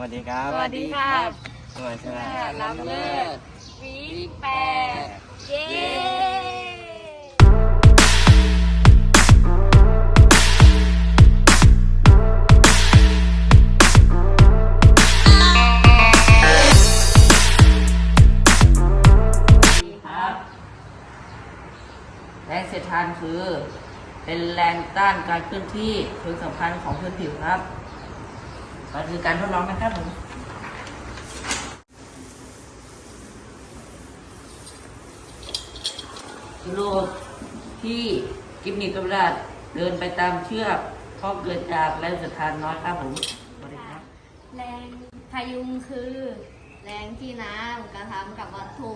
วัสดีครับ สวัสดีค่ะสวัสดีครับรับเลิศวีคแปดเย้ครับแรงเสียดทานคือ เป็นแรงต้านการเคลื่อนที่เชิงสำคัญของพื้นผิวครับ มาคือการทดลองนะครับผมกิโลที่กิมนิกระดาษเดินไปตามเชือกเพราะเกิดจากแรงเสียดทานน้อยครับผมสวัสดีครับ แรงพยุงคือ แรงที่น้ำกระทำกับวัตถุ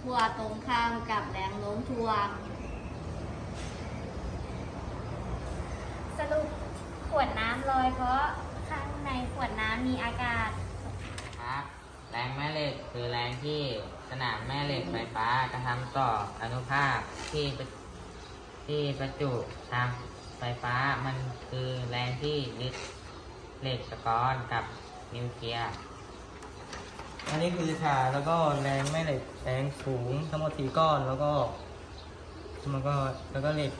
ขั้วตรงข้ามกับแรงโน้มถ่วง สรุปขวดน้ำลอยเพราะ ข้างในขวดน้ำมีอากาศ ครับ แรงแม่เหล็กคือแรงที่สนามแม่เหล็กไฟฟ้ากระทำต่ออนุภาคที่ประที่ประจุทางไฟฟ้ามันคือแรงที่ยึดเหล็กตะกอนกับนิวเคลียร์อันนี้คือฐานแล้วก็แรงแม่เหล็กแรงสูงทั้งหมดสี่ก้อนแล้วก็มันก็แล้วก็เหล็ก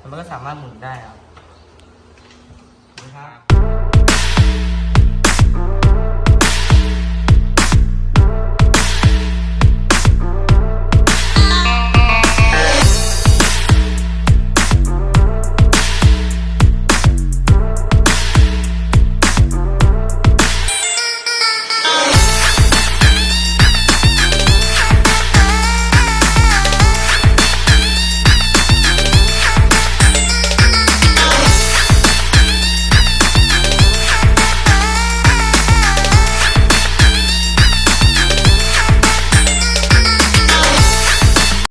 มันก็สามารถหมุนได้ครับครับ